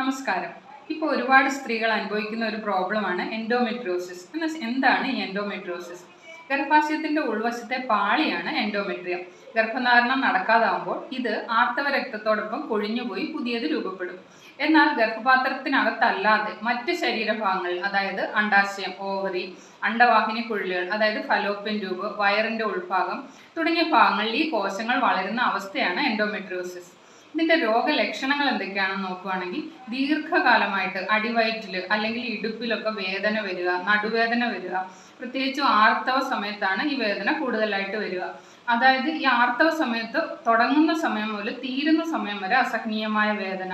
നമസ്കാരം. ഇപ്പോൾ ഒരുപാട് സ്ത്രീകൾ അനുഭവിക്കുന്ന ഒരു പ്രോബ്ലമാണ് എൻഡോമെട്രിയോസിസ് എന്ന് എന്താണ് ഈ എൻഡോമെട്രിയോസിസ് ഗർഭാശയത്തിന്റെ ഉൾവശത്തെ പാളിയാണ് എൻഡോമെട്രിയം ഗർഭധാരണം നടക്കാതാവുമ്പോൾ ഇത് ആർത്തവ രക്തത്തോടൊപ്പം കൊഴിഞ്ഞുപോയി പുതിയത് രൂപപ്പെടും. എന്നാൽ ഗർഭപാത്രത്തിനകത്തല്ലാതെ മറ്റ് ശരീരഭാഗങ്ങൾ അതായത് അണ്ടാശയം ഓവറി അണ്ടവാഹിനി കുഴലുകൾ അതായത് ഫലോപ്യൻ ട്യൂബ് വയറിന്റെ ഉൾഭാഗം തുടങ്ങിയ ഭാഗങ്ങളിൽ ഈ കോശങ്ങൾ വളരുന്ന അവസ്ഥയാണ് എൻഡോമെട്രിയോസിസ് ഇതിന്റെ രോഗലക്ഷണങ്ങൾ എന്തൊക്കെയാണെന്ന് നോക്കുവാണെങ്കിൽ ദീർഘകാലമായിട്ട് അടിവയറ്റിൽ അല്ലെങ്കിൽ ഇടുപ്പിലൊക്കെ വേദന വരിക നടുവേദന വരിക പ്രത്യേകിച്ചും ആർത്തവ സമയത്താണ് ഈ വേദന കൂടുതലായിട്ട് വരിക. അതായത് ഈ ആർത്തവ സമയത്ത് തുടങ്ങുന്ന സമയം മുതൽ തീരുന്ന സമയം വരെ അസഹനീയമായ വേദന.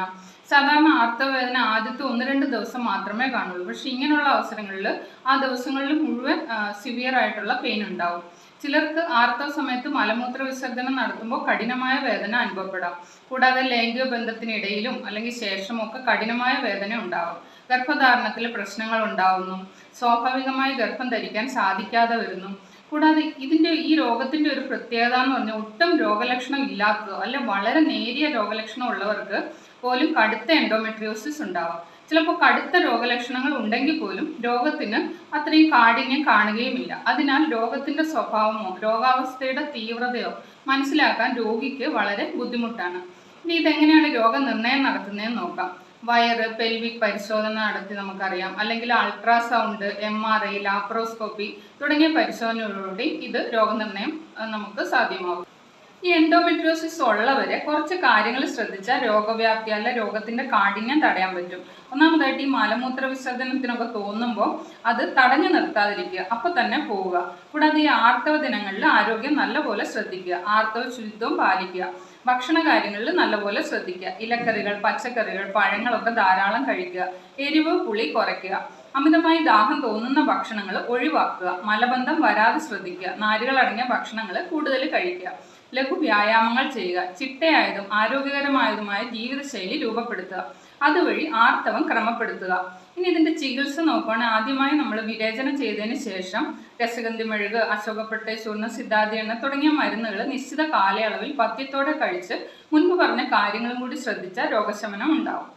സാധാരണ ആർത്തവ വേദന ആദ്യത്തെ ഒന്ന് രണ്ട് ദിവസം മാത്രമേ കാണുള്ളൂ. പക്ഷെ ഇങ്ങനെയുള്ള അവസരങ്ങളിൽ ആ ദിവസങ്ങളിൽ മുഴുവൻ സിവിയർ ആയിട്ടുള്ള പെയിൻ ഉണ്ടാവും. ചിലർക്ക് ആർത്തവ സമയത്ത് മലമൂത്ര വിസർജനം നടത്തുമ്പോൾ കഠിനമായ വേദന അനുഭവപ്പെടാം. കൂടാതെ ലൈംഗിക ബന്ധത്തിനിടയിലും അല്ലെങ്കിൽ ശേഷമൊക്കെ കഠിനമായ വേദന ഉണ്ടാവും. ഗർഭധാരണത്തിൽ പ്രശ്നങ്ങൾ ഉണ്ടാവുന്നു. സ്വാഭാവികമായി ഗർഭം ധരിക്കാൻ സാധിക്കാതെ വരുന്നു. കൂടാതെ ഇതിന്റെ ഈ രോഗത്തിന്റെ ഒരു പ്രത്യേകത എന്ന് പറഞ്ഞാൽ ഒട്ടും രോഗലക്ഷണം ഇല്ലാത്തതോ അല്ലെ വളരെ നേരിയ രോഗലക്ഷണം ഉള്ളവർക്ക് പോലും കടുത്ത എൻഡോമെട്രിയോസിസ് ഉണ്ടാവാം. ചിലപ്പോൾ കടുത്ത രോഗലക്ഷണങ്ങൾ ഉണ്ടെങ്കിൽ പോലും രോഗത്തിന് അത്രയും കാഠിന്യം കാണുകയുമില്ല. അതിനാൽ രോഗത്തിന്റെ സ്വഭാവമോ രോഗാവസ്ഥയുടെ തീവ്രതയോ മനസ്സിലാക്കാൻ രോഗിക്ക് വളരെ ബുദ്ധിമുട്ടാണ്. ഇനി ഇതെങ്ങനെയാണ് രോഗനിർണയം നടത്തുന്നതെന്ന് നോക്കാം. വയറ് പെൽവിക് പരിശോധന നടത്തി നമുക്കറിയാം. അല്ലെങ്കിൽ ultrasound M R I laparoscopy തുടങ്ങിയ പരിശോധനകളിലൂടെ ഇത് രോഗനിർണയം നമുക്ക് സാധ്യമാകും. ഈ എൻഡോമെട്രിയോസിസ് ഉള്ളവരെ കുറച്ച് കാര്യങ്ങൾ ശ്രദ്ധിച്ചാൽ രോഗവ്യാപ്തി അല്ല രോഗത്തിന്റെ കാഠിന്യം തടയാൻ പറ്റും. ഒന്നാമതായിട്ട് ഈ മലമൂത്ര വിസർജനത്തിനൊക്കെ തോന്നുമ്പോൾ അത് തടഞ്ഞു നിർത്താതിരിക്കുക അപ്പോൾ തന്നെ പോവുക. കൂടാതെ ഈ ആർത്തവ ദിനങ്ങളിൽ ആരോഗ്യം നല്ലപോലെ ശ്രദ്ധിക്കുക ആർത്തവ ശുചിത്വം പാലിക്കുക. ഭക്ഷണ കാര്യങ്ങളിൽ നല്ലപോലെ ശ്രദ്ധിക്കുക. ഇലക്കറികൾ പച്ചക്കറികൾ പഴങ്ങളൊക്കെ ധാരാളം കഴിക്കുക. എരിവ് പുളി കുറയ്ക്കുക. അമിതമായി ദാഹം തോന്നുന്ന ഭക്ഷണങ്ങൾ ഒഴിവാക്കുക. മലബന്ധം വരാതെ ശ്രദ്ധിക്കുക. നാരുകൾ അടങ്ങിയ ഭക്ഷണങ്ങൾ കൂടുതൽ കഴിക്കുക. ലഘു വ്യായാമങ്ങൾ ചെയ്യുക ചിട്ടയായതും ആരോഗ്യകരമായതുമായ ജീവിതശൈലി രൂപപ്പെടുത്തുക. അതുവഴി ആർത്തവം ക്രമപ്പെടുത്തുക. ഇനി ഇതിന്റെ ചികിത്സ നോക്കുകയാണെങ്കിൽ ആദ്യമായി നമ്മൾ വിരേചനം ചെയ്തതിന് ശേഷം രസഗന്ധി മെഴുക് അശോകപ്പെട്ട ചൂർണ സിദ്ധാതി എണ്ണ തുടങ്ങിയ മരുന്നുകൾ നിശ്ചിത കാലയളവിൽ പഥ്യത്തോടെ കഴിച്ച് മുൻപ് പറഞ്ഞ കാര്യങ്ങളും കൂടി ശ്രദ്ധിച്ചാൽ രോഗശമനം ഉണ്ടാവും.